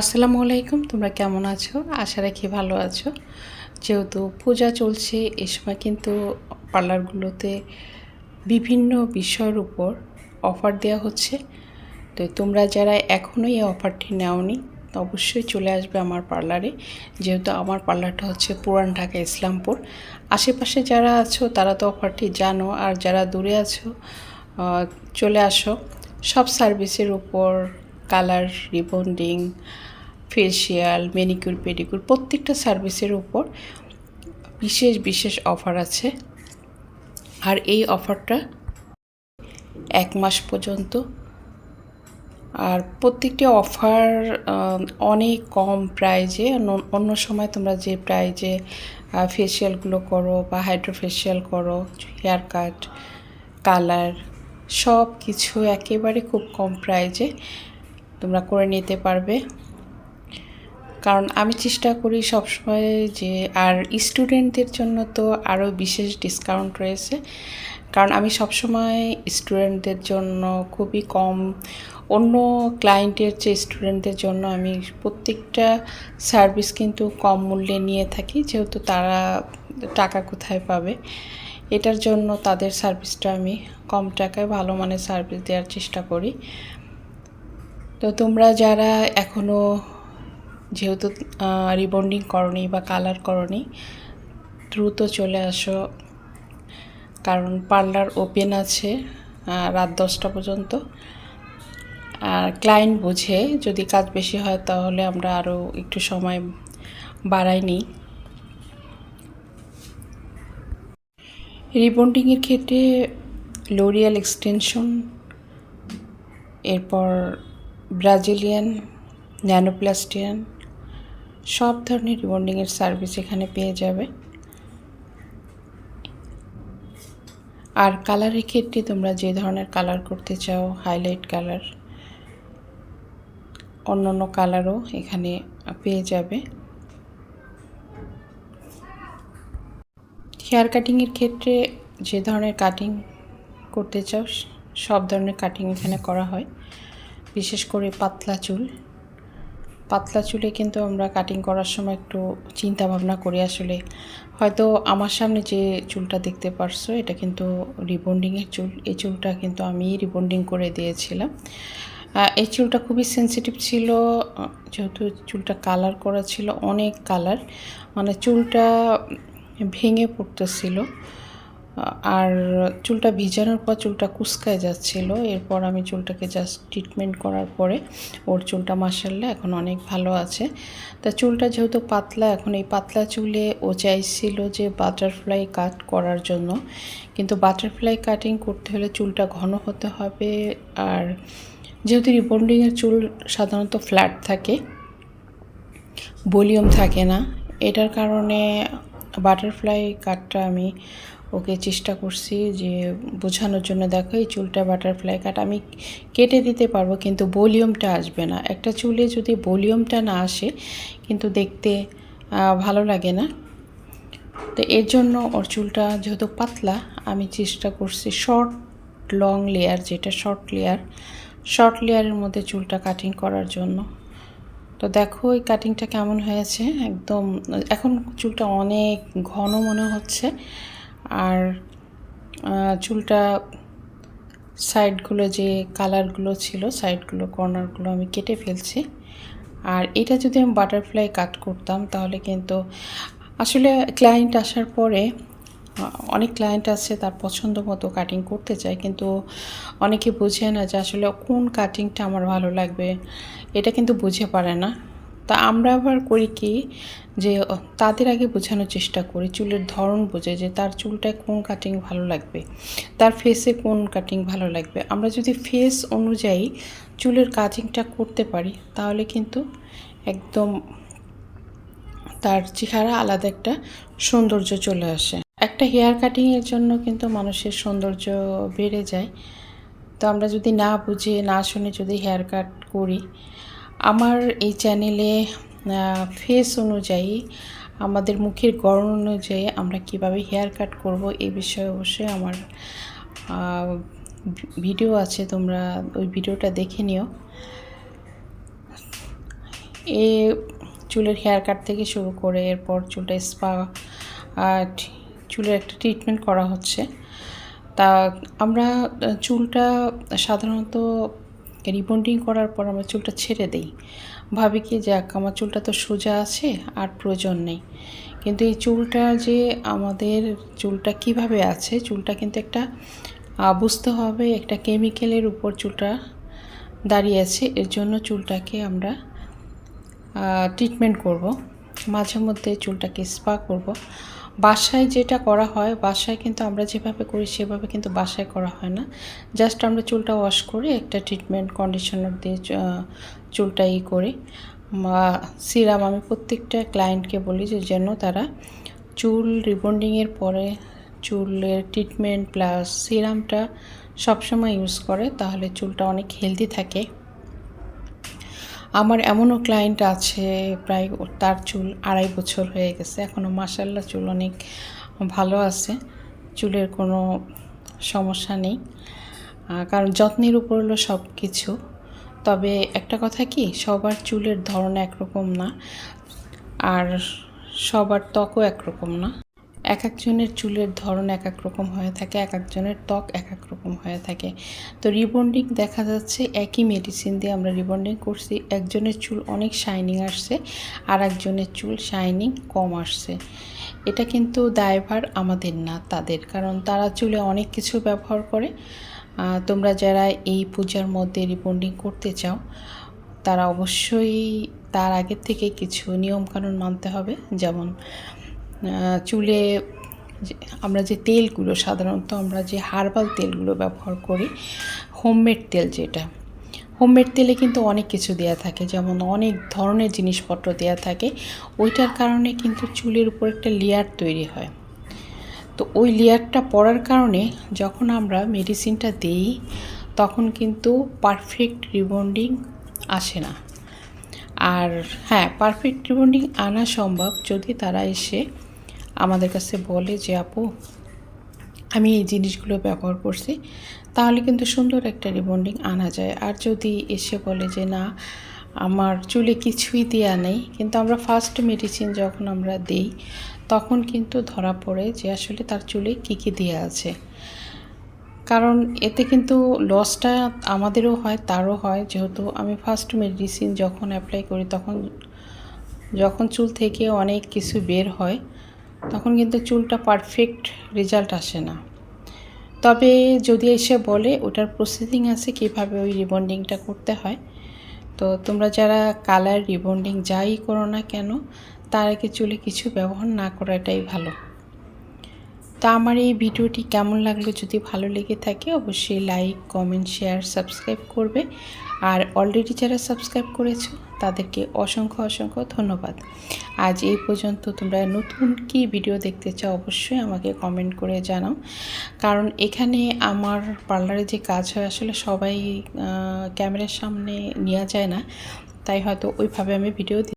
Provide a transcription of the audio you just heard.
আসসালামু আলাইকুম, তোমরা কেমন আছো? আশা রাখি ভালো আছো। যেহেতু পূজা চলছে, এ সময় কিন্তু পার্লারগুলোতে বিভিন্ন বিষয়ের উপর অফার দেওয়া হচ্ছে। তো তোমরা যারা এখনও এই অফারটি নেওনি অবশ্যই চলে আসবে আমার পার্লারে। যেহেতু আমার পার্লারটা হচ্ছে পুরান ঢাকা ইসলামপুর। আশেপাশে যারা আছো, তারা তো অফারটি জানো, আর যারা দূরে আছো চলে আসো। সব সার্ভিসের উপর colour, rebonding facial manicure pedicure প্রত্যেকটা সার্ভিসের উপর বিশেষ বিশেষ অফার আছে। আর এই অফারটা এক মাস পর্যন্ত। আর প্রত্যেকটি অফার অনেক কম প্রাইজে অন্য- সময় তোমরা যে প্রাইজে ফেসিয়ালগুলো করো বা হাইড্রোফেশিয়াল করো হেয়ার কাট কালার সব কিছু একেবারে খুব কম প্রাইজে তোমরা করে নিতে পারবে। কারণ আমি চেষ্টা করি সবসময় যে, আর স্টুডেন্টদের জন্য তো আরও বিশেষ ডিসকাউন্ট রয়েছে। কারণ আমি সবসময় স্টুডেন্টদের জন্য খুবই কম, অন্য ক্লায়েন্টের যে স্টুডেন্টদের জন্য আমি প্রত্যেকটা সার্ভিস কিন্তু কম মূল্যে নিয়ে থাকি, যেহেতু তারা টাকা কোথায় পাবে। এটার জন্য তাদের সার্ভিসটা আমি কম টাকায় ভালো মানের সার্ভিস দেওয়ার চেষ্টা করি। তো তোমরা যারা এখনও যেহেতু রিবন্ডিং করনি বা কালার করনি, দ্রুত চলে আসো। কারণ পার্লার ওপেন আছে রাত দশটা পর্যন্ত। আর ক্লায়েন্ট বুঝে, যদি কাজ বেশি হয় তাহলে আমরা আরও একটু সময় বাড়াই নিই। রিবন্ডিংয়ের ক্ষেত্রে লোরিয়াল এক্সটেনশন এরপর ব্রাজিলিয়ান, ন্যানোপ্লাস্টিয়ান, সব ধরনের রিবন্ডিংয়ের সার্ভিস এখানে পেয়ে যাবে। আর কালারের ক্ষেত্রে তোমরা যে ধরনের কালার করতে চাও, হাইলাইট কালার অন্য অন্য কালারও এখানে পেয়ে যাবে। হেয়ার কাটিংয়ের ক্ষেত্রে যে ধরনের কাটিং করতে চাও, সব ধরনের কাটিং এখানে করা হয়। বিশেষ করে পাতলা চুল। পাতলা চুলে কিন্তু আমরা কাটিং করার সময় একটু চিন্তা ভাবনা করি আসলে। হয়তো আমার সামনে যে চুলটা দেখতে পারছ, এটা কিন্তু রিবন্ডিংয়ের চুল। এই চুলটা কিন্তু আমি রিবন্ডিং করে দিয়েছিলাম। এই চুলটা খুবই সেনসিটিভ ছিল, যেহেতু চুলটা কালার করা ছিল, অনেক কালার মানে চুলটা ভেঙে পড়তেছিল। আর চুলটা ভিজানোর পর চুলটা কুচকায় যাচ্ছিল। এরপর আমি চুলটাকে জাস্ট ট্রিটমেন্ট করার পরে ওর চুলটা মাসাল্লা এখন অনেক ভালো আছে। তা চুলটা যেহেতু পাতলা, এখন এই পাতলা চুলে ও চাইছিল যে বাটারফ্লাই কাট করার জন্য। কিন্তু বাটারফ্লাই কাটিং করতে হলে চুলটা ঘন হতে হবে। আর যেহেতু রিবন্ডিংয়ের চুল সাধারণত ফ্ল্যাট থাকে, ভলিউম থাকে না, এটার কারণে বাটারফ্লাই কাটটা আমি ওকে চেষ্টা করছি যে বোঝানোর জন্য দেখো, এই চুলটা বাটারফ্লাই কাট আমি কেটে দিতে পারব, কিন্তু ভলিউমটা আসবে না। একটা চুলে যদি ভলিউমটা না আসে, কিন্তু দেখতে ভালো লাগে না। তো এর জন্য ওর চুলটা যেহেতু পাতলা, আমি চেষ্টা করছি শর্ট লং লেয়ার যেটা শর্ট লেয়ার শর্ট লেয়ারের মধ্যে চুলটা কাটিং করার জন্য। তো দেখো, এই কাটিংটা কেমন হয়েছে? একদম, এখন চুলটা অনেক ঘন মনে হচ্ছে। আর চুলটা সাইডগুলো যে কালারগুলো ছিল সাইডগুলো কর্নারগুলো আমি কেটে ফেলছি। আর এটা যদি আমি বাটারফ্লাই কাট করতাম, তাহলে কিন্তু আসলে ক্লায়েন্ট আসার পরে অনেক ক্লায়েন্ট আছে তার পছন্দ মতো কাটিং করতে চায়, কিন্তু অনেকে বোঝে না যে আসলে কোন কাটিংটা আমার ভালো লাগবে। এটা কিন্তু বুঝে পারে না। তা আমরা আবার করি কি যে তাদের আগে বোঝানোর চেষ্টা করি, চুলের ধরন বোঝে যে তার চুলটায় কোন কাটিং ভালো লাগবে, তার ফেসে কোন কাটিং ভালো লাগবে। আমরা যদি ফেস অনুযায়ী চুলের কাটিংটা করতে পারি, তাহলে কিন্তু একদম তার চেহারা আলাদা একটা সৌন্দর্য চলে আসে। একটা হেয়ার কাটিংয়ের জন্য কিন্তু মানুষের সৌন্দর্য বেড়ে যায়। তো আমরা যদি না বুঝে, না শুনে যদি হেয়ার কাট করি আমার এই চ্যানেলে ফেস অনুযায়ী, আমাদের মুখের গড়ন অনুযায়ী আমরা কীভাবে হেয়ার কাট করব এই বিষয়ে অবশ্যই আমার ভিডিও আছে, তোমরা ওই ভিডিওটা দেখে নিও। এ, চুলের হেয়ার কাট থেকে শুরু করে এরপর চুলটা স্পা চুলের একটা ট্রিটমেন্ট করা হচ্ছে। তা আমরা চুলটা সাধারণত রিবন্ডিং করার পর আমরা চুলটা ছেড়ে দিই। ভাবি কি, যাক, আমার চুলটা তো সোজা আছে, আর প্রয়োজন নেই। কিন্তু এই চুলটা যে আমাদের চুলটা কীভাবে আছে, চুলটা কিন্তু একটা বুঝতে হবে, একটা কেমিক্যালের উপর চুলটা দাঁড়িয়ে আছে। এর জন্য চুলটাকে আমরা ট্রিটমেন্ট করব। মাঝে মধ্যে চুলটাকে স্পা করব। বাসায় যেটা করা হয়, বাসায় কিন্তু আমরা যেভাবে করি সেভাবে কিন্তু বাসায় করা হয় না। জাস্ট আমরা চুলটা ওয়াশ করে, একটা ট্রিটমেন্ট কন্ডিশনার দিয়ে চুলটা ই করি। বা সিরাম আমি প্রত্যেকটা ক্লায়েন্টকে বলি যে যেন তারা চুল রিবন্ডিংয়ের পরে চুলের ট্রিটমেন্ট প্লাস সিরামটা সবসময় ইউজ করে, তাহলে চুলটা অনেক হেলদি থাকে। আমার এমনও ক্লায়েন্ট আছে, প্রায় তার চুল আড়াই বছর হয়ে গেছে। এখনও মাসাল্লাহ চুল অনেক ভালো আছে। চুলের কোনো সমস্যা নেই। কারণ যত্নের উপর হলো সব কিছু তবে একটা কথা কি, সবার চুলের ধরন একরকম না। আর সবার ত্বকও একরকম না। এক একজনের চুলের ধরন এক এক রকম হয়ে থাকে, এক একজনের ত্বক এক এক রকম হয়ে থাকে। তো রিবন্ডিং দেখা যাচ্ছে একই মেডিসিন দিয়ে আমরা রিবন্ডিং করছি। একজনের চুল অনেক শাইনিং আসছে, আর একজনের চুল শাইনিং কম আসছে। এটা কিন্তু দায়ভার আমাদের না, তাদের। কারণ তারা চুলে অনেক কিছু ব্যবহার করে। তোমরা যারা এই পূজার মধ্যে রিবন্ডিং করতে চাও, তারা অবশ্যই তার আগের থেকে কিছু নিয়মকানুন মানতে হবে। যেমন চুলে আমরা যে তেলগুলো সাধারণত আমরা যে হার্বাল তেলগুলো ব্যবহার করি, হোমমেড তেল যেটা, হোমমেড তেলে কিন্তু অনেক কিছু দেয়া থাকে, যেমন অনেক ধরনের জিনিসপত্র দেয়া থাকে, ওইটার কারণে কিন্তু চুলের উপর একটা লেয়ার তৈরি হয়। তো ওই লেয়ারটা পড়ার কারণে যখন আমরা মেডিসিনটা দিই, তখন কিন্তু পারফেক্ট রিবন্ডিং আসে না। আর হ্যাঁ পারফেক্ট রিবন্ডিং আনা সম্ভব যদি তারা এসে আমাদের কাছে বলে যে, আপু, আমি এই জিনিসগুলো ব্যবহার করছি, তাহলে কিন্তু সুন্দর একটা রিবন্ডিং আনা যায়। আর যদি এসে বলে যে, না, আমার চুলে কিছুই দেওয়া নেই। কিন্তু আমরা ফার্স্ট মেডিসিন যখন আমরা দেই, তখন কিন্তু ধরা পড়ে যে, আসলে তার চুলে কী কী দেওয়া আছে। কারণ এতে কিন্তু লসটা আমাদেরও হয়, তারও হয়। যেহেতু আমি ফার্স্ট মেডিসিন যখন অ্যাপ্লাই করি, তখন, যখন চুল থেকে অনেক কিছু বের হয় তখন কিন্তু চুলটা পারফেক্ট রেজাল্ট আসে না। তবে যদি এসে বলে ওটার প্রসেসিং আছে কীভাবে ওই রিবন্ডিংটা করতে হয়, তো তোমরা যারা কালার রিবন্ডিং যাই করো না কেন, তার আগে চুলে কিছু ব্যবহার না করাটাই ভালো। তা আমার এই ভিডিওটি কেমন লাগল যদি ভালো লেগে থাকে, অবশ্যই লাইক কমেন্ট শেয়ার সাবস্ক্রাইব করবে। আর অলরেডি যারা সাবস্ক্রাইব করেছ, তাদেরকে অসংখ্য অসংখ্য ধন্যবাদ। আজ এই পর্যন্ত তোমরা নতুন কি ভিডিও দেখতে চাও অবশ্যই আমাকে কমেন্ট করে জানাও। কারণ এখানে আমার পার্লারে যে কাজ হয় আসলে সবাই ক্যামেরার সামনে নেওয়া যায় না। তাই হয়তো ওইভাবে আমি ভিডিও